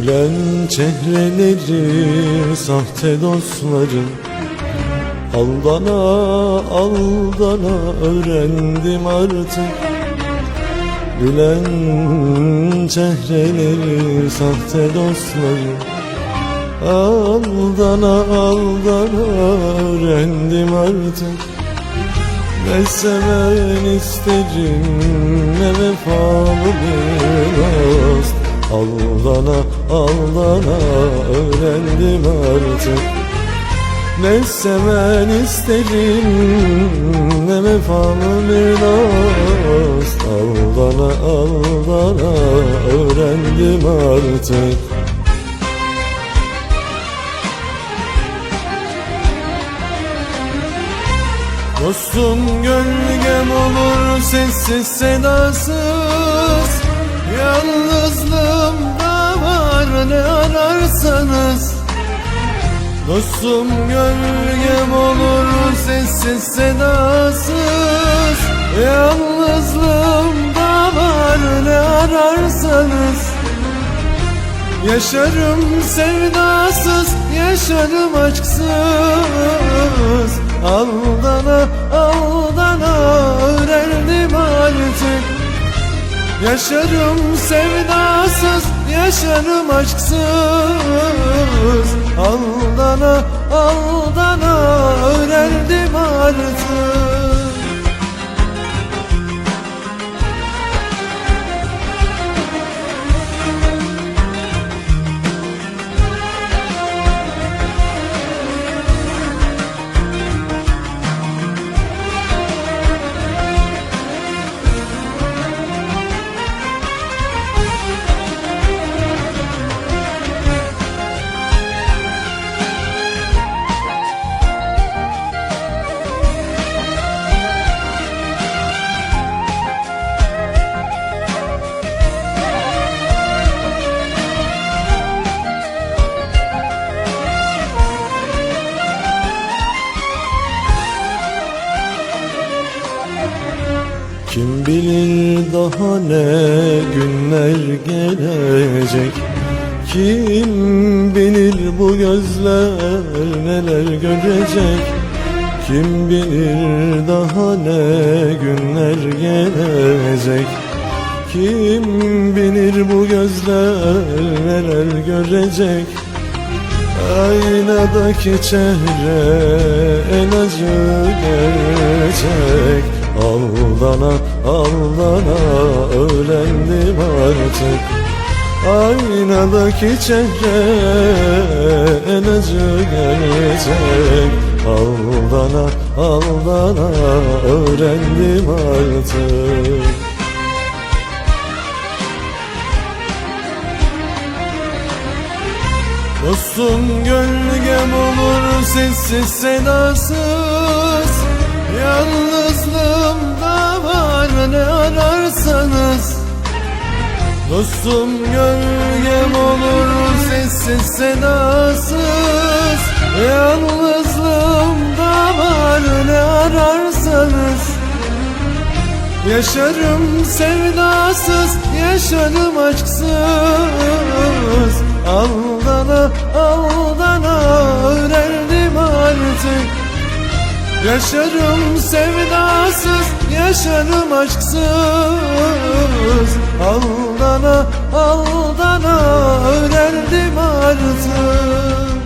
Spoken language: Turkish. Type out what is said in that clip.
Gülen çehreleri sahte dostların Aldana aldana öğrendim artık. Gülen çehreleri sahte dostların Aldana aldana öğrendim artık. Ne seven isterim ne vefalı bir dost Aldana aldana öğrendim artık. Ne seven isterim ne vefalı bir dost Aldana aldana öğrendim artık. Dostum gölgem olur sessiz sedasız Yalnızlığımda var ne ararsanız. Dostum gölgem olur sessiz sedasız. Yalnızlığımda var ne ararsanız. Yaşarım sevdasız, yaşarım aşksız. Aldana, aldana öğrendim artık Yaşarım sevdasız, yaşarım aşksız. Aldana, aldana öğrendim artık Kim bilir daha ne günler gelecek? Kim bilir bu gözler neler görecek? Kim bilir daha ne günler gelecek? Kim bilir bu gözler neler görecek? Aynadaki çehre en acı gerçek Aldana aldana öğrendim artık. Aynadaki çehre en acı gerçek Aldana aldana öğrendim artık. Dostum gölgem olur sessiz sedasız Dostum gölgem olur sessiz sedasız. Yalnızlığımda var ne ararsanız. Yaşarım sevdasız, yaşarım aşksız. Aldana, aldana öğrendim artık. Yaşarım sevdasız, yaşarım aşksız. Aldana, aldana öğrendim artık